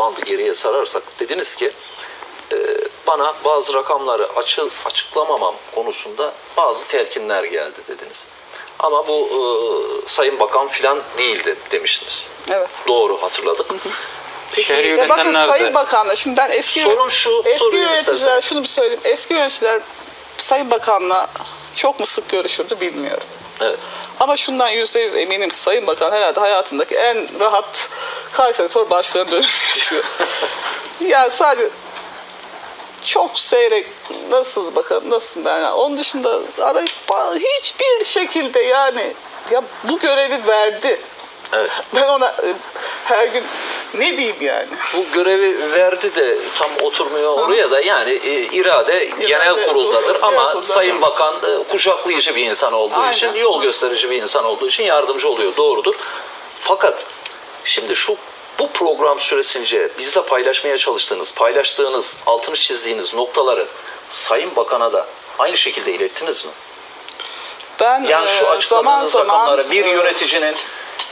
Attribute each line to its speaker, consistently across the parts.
Speaker 1: bandı geriye sararsak dediniz ki e, bana bazı rakamları açı, açıklamamam konusunda bazı telkinler geldi dediniz. Ama bu e, Sayın Bakan filan değildi demiştiniz.
Speaker 2: Evet.
Speaker 1: Doğru hatırladık.
Speaker 3: Şehri
Speaker 2: Ya bakın
Speaker 3: yönetenler
Speaker 2: Sayın
Speaker 3: de
Speaker 2: Bakan'la şimdi ben eski
Speaker 1: Sorun şu,
Speaker 2: eski yöneticiler
Speaker 1: istersen.
Speaker 2: şunu bir söyleyeyim. Eski yöneticiler Sayın Bakan'la çok mu sık görüşürdü bilmiyorum.
Speaker 1: Evet.
Speaker 2: Ama şundan yüzde yüz eminim ki Sayın Bakan herhalde hayatındaki en rahat Kayseri Spor Başkanı dönemi yaşıyor. yani sadece çok seyrek nasılsınız bakalım nasılsın Berna onun dışında arayıp hiçbir şekilde yani ya bu görevi verdi
Speaker 1: Evet.
Speaker 2: ben ona e, her gün ne diyeyim yani
Speaker 1: Bu görevi verdi de tam oturmuyor oraya da yani e, irade genel kuruldadır
Speaker 2: genel
Speaker 1: ama
Speaker 2: kurulda.
Speaker 1: Sayın Bakan e, kucaklayıcı bir insan olduğu
Speaker 2: Aynen.
Speaker 1: için, yol gösterici bir insan olduğu için yardımcı oluyor. Doğrudur. Fakat şimdi şu bu program süresince bizle paylaşmaya çalıştığınız, paylaştığınız, altını çizdiğiniz noktaları Sayın Bakan'a da aynı şekilde ilettiniz mi?
Speaker 2: ben
Speaker 1: Yani şu
Speaker 2: e,
Speaker 1: açıkladığınız
Speaker 2: zaman
Speaker 1: rakamları bir
Speaker 2: e,
Speaker 1: yöneticinin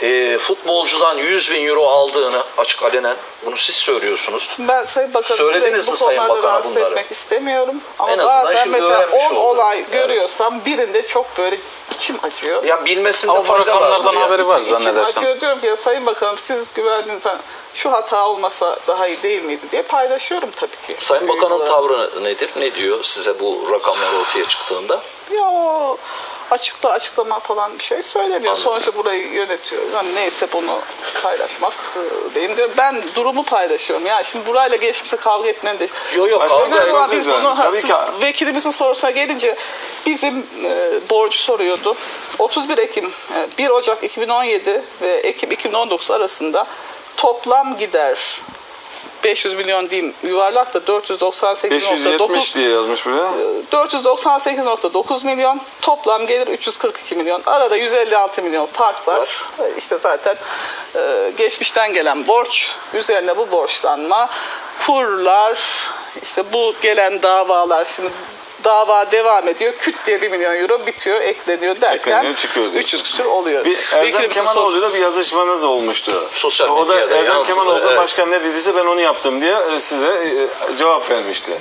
Speaker 1: e, futbolcudan 100 bin euro aldığını açık alenen bunu siz söylüyorsunuz.
Speaker 2: Ben Sayın Bakan'ı
Speaker 1: Söylediniz mi
Speaker 2: bu
Speaker 1: Sayın Bakan'a
Speaker 2: rahatsız
Speaker 1: bunları?
Speaker 2: etmek istemiyorum. Ama
Speaker 1: En azından
Speaker 2: bazen
Speaker 1: şimdi
Speaker 2: mesela
Speaker 1: öğrenmiş
Speaker 2: 10
Speaker 1: olduk.
Speaker 2: olay
Speaker 1: Evet.
Speaker 2: görüyorsam birinde çok böyle içim acıyor.
Speaker 1: Ya bilmesinde
Speaker 3: Ama bu
Speaker 1: fayda var.
Speaker 3: rakamlardan haberi var
Speaker 2: İçim
Speaker 3: zannedersem.
Speaker 2: acıyor diyorum ki ya Sayın Bakanım siz güvendiğinizden şu hata olmasa daha iyi değil miydi diye paylaşıyorum tabii ki.
Speaker 1: Sayın Bakan'ın tavrı nedir? Ne diyor size bu rakamlar ortaya çıktığında?
Speaker 2: Ya o açıkta açıklama falan bir şey söylemiyor.
Speaker 1: Anladım.
Speaker 2: Sonuçta burayı yönetiyor. Yani neyse bunu paylaşmak e, benim de ben durumu paylaşıyorum. Yani şimdi burayla geçmişe kavga etmenin de
Speaker 1: Yok yok.
Speaker 4: Başka
Speaker 2: Önemli olan biz bunu
Speaker 4: Tabii ki.
Speaker 2: vekilimizin sorusuna gelince bizim e, borcu soruyordu. 31 Ekim, e, 1 Ocak 2017 ve Ekim 2019 arasında toplam gider 500 milyon diyeyim yuvarlak da 498.9
Speaker 4: 570 diye yazmış buraya.
Speaker 2: 498.9 milyon toplam gelir 342 milyon. Arada 156 milyon fark var. E, İşte zaten e, geçmişten gelen borç, üzerine bu borçlanma, kurlar, işte bu gelen davalar şimdi dava devam ediyor. Küt diye 1 milyon euro bitiyor, ekleniyor derken
Speaker 4: Ekleniyor, çıkıyor diyorsun.
Speaker 2: 300 küsür oluyor.
Speaker 4: Bir Erdem
Speaker 2: Vekilimizin sor-
Speaker 4: Kemaloğlu'yla bir yazışmanız olmuştu.
Speaker 1: Sosyal
Speaker 4: o da
Speaker 1: medyada
Speaker 4: Erdem Kemaloğlu
Speaker 1: evet.
Speaker 4: başkan ne dediyse ben onu yaptım diye e, size e, cevap vermişti.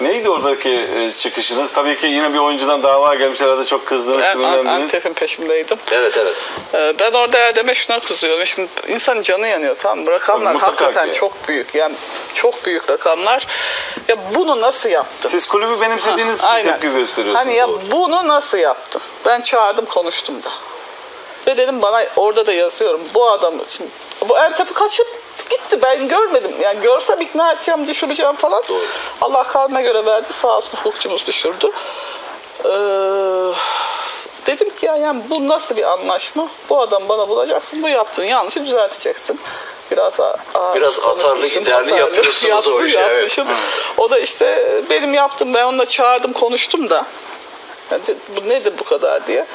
Speaker 4: Neydi oradaki e, çıkışınız? Tabii ki yine bir oyuncudan dava gelmiş herhalde çok kızdınız,
Speaker 2: Ben An-
Speaker 4: sinirlendiniz.
Speaker 2: Antep'in peşindeydim.
Speaker 1: Evet evet.
Speaker 2: Ee, Ben orada Erdem'e şuna kızıyorum. Şimdi insanın canı yanıyor tamam mı? Rakamlar
Speaker 4: mutlaka
Speaker 2: hakikaten
Speaker 4: ki.
Speaker 2: çok büyük. Yani çok büyük rakamlar. Ya bunu nasıl yaptın?
Speaker 4: Siz kulübü benimsediğiniz için
Speaker 2: Aynen.
Speaker 4: tepki gösteriyorsunuz.
Speaker 2: Hani ya
Speaker 4: Doğru.
Speaker 2: bunu nasıl yaptın? Ben çağırdım konuştum da. Ve dedim bana orada da yazıyorum. Bu adamı şimdi bu Ertep'i kaçırıp gitti. Ben görmedim. Yani görsem ikna edeceğim, düşüreceğim falan.
Speaker 1: Doğru.
Speaker 2: Allah kavme göre verdi. Sağ olsun hukukçumuz düşürdü. Ee, dedim ki ya yani bu nasıl bir anlaşma? Bu adam bana bulacaksın. Bu yaptığın yanlışı düzelteceksin. Biraz ağır
Speaker 1: Biraz atarlı, giderli yapıyorsunuz o işi, evet.
Speaker 2: O da işte benim yaptım. Ben onunla çağırdım, konuştum da. Ya de- bu nedir bu kadar diye.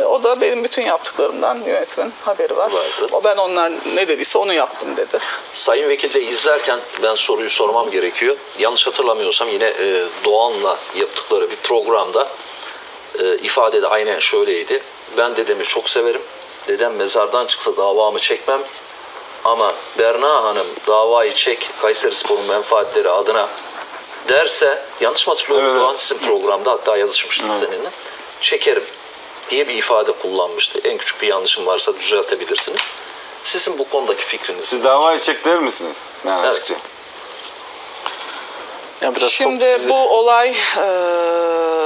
Speaker 2: E, O da benim bütün yaptıklarımdan yönetimin haberi var.
Speaker 1: Vardı.
Speaker 2: O ben onlar ne dediyse onu yaptım dedi.
Speaker 1: Sayın Vekil de izlerken ben soruyu sormam gerekiyor. Yanlış hatırlamıyorsam yine e, Doğan'la yaptıkları bir programda e, ifade de aynen şöyleydi. Ben dedemi çok severim. Dedem mezardan çıksa davamı çekmem. Ama Berna Hanım davayı çek Kayseri Spor'un menfaatleri adına derse yanlış mı hatırlıyorum
Speaker 4: Evet,
Speaker 1: Doğan sizin programda hatta yazışmıştık
Speaker 4: Evet.
Speaker 1: seninle. Çekerim diye bir ifade kullanmıştı. En küçük bir yanlışım varsa düzeltebilirsiniz. Sizin bu konudaki fikriniz.
Speaker 4: Siz davayı çek der misiniz? Yani
Speaker 1: Evet.
Speaker 4: açıkça.
Speaker 3: Ya biraz
Speaker 2: Şimdi
Speaker 3: top sizi-
Speaker 2: bu olay e,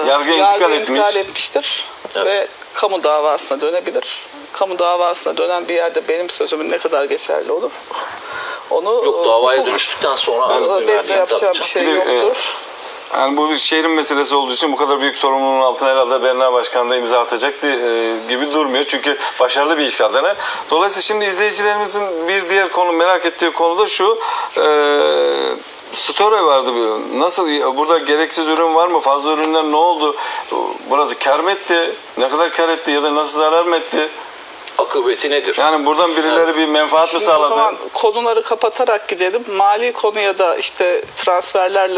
Speaker 4: Yargıya intikal etmiş.
Speaker 2: etmiştir
Speaker 1: Evet.
Speaker 2: ve kamu davasına dönebilir. Kamu davasına dönen bir yerde benim sözümün ne kadar geçerli olur? Onu
Speaker 1: Yok davaya
Speaker 2: hukuk-
Speaker 1: dönüştükten sonra
Speaker 4: Ben-
Speaker 1: düzeltsin
Speaker 2: yapacağım bir şey
Speaker 4: e,
Speaker 2: yoktur.
Speaker 4: Yani bu şehrin meselesi olduğu için bu kadar büyük sorumluluğun altına herhalde Berna Başkan da imza atacaktı e, gibi durmuyor. Çünkü başarılı bir iş kadını. Dolayısıyla şimdi izleyicilerimizin bir diğer konu merak ettiği konu da şu. E, Story vardı. Nasıl burada gereksiz ürün var mı? Fazla ürünler ne oldu? Burası kar mı etti? Ne kadar kar etti ya da nasıl zarar mı etti?
Speaker 1: Akıbeti nedir?
Speaker 4: Yani buradan birileri bir menfaat mı
Speaker 2: Şimdi o
Speaker 4: sağladı?
Speaker 2: zaman konuları kapatarak gidelim. Mali konuya da işte transferlerle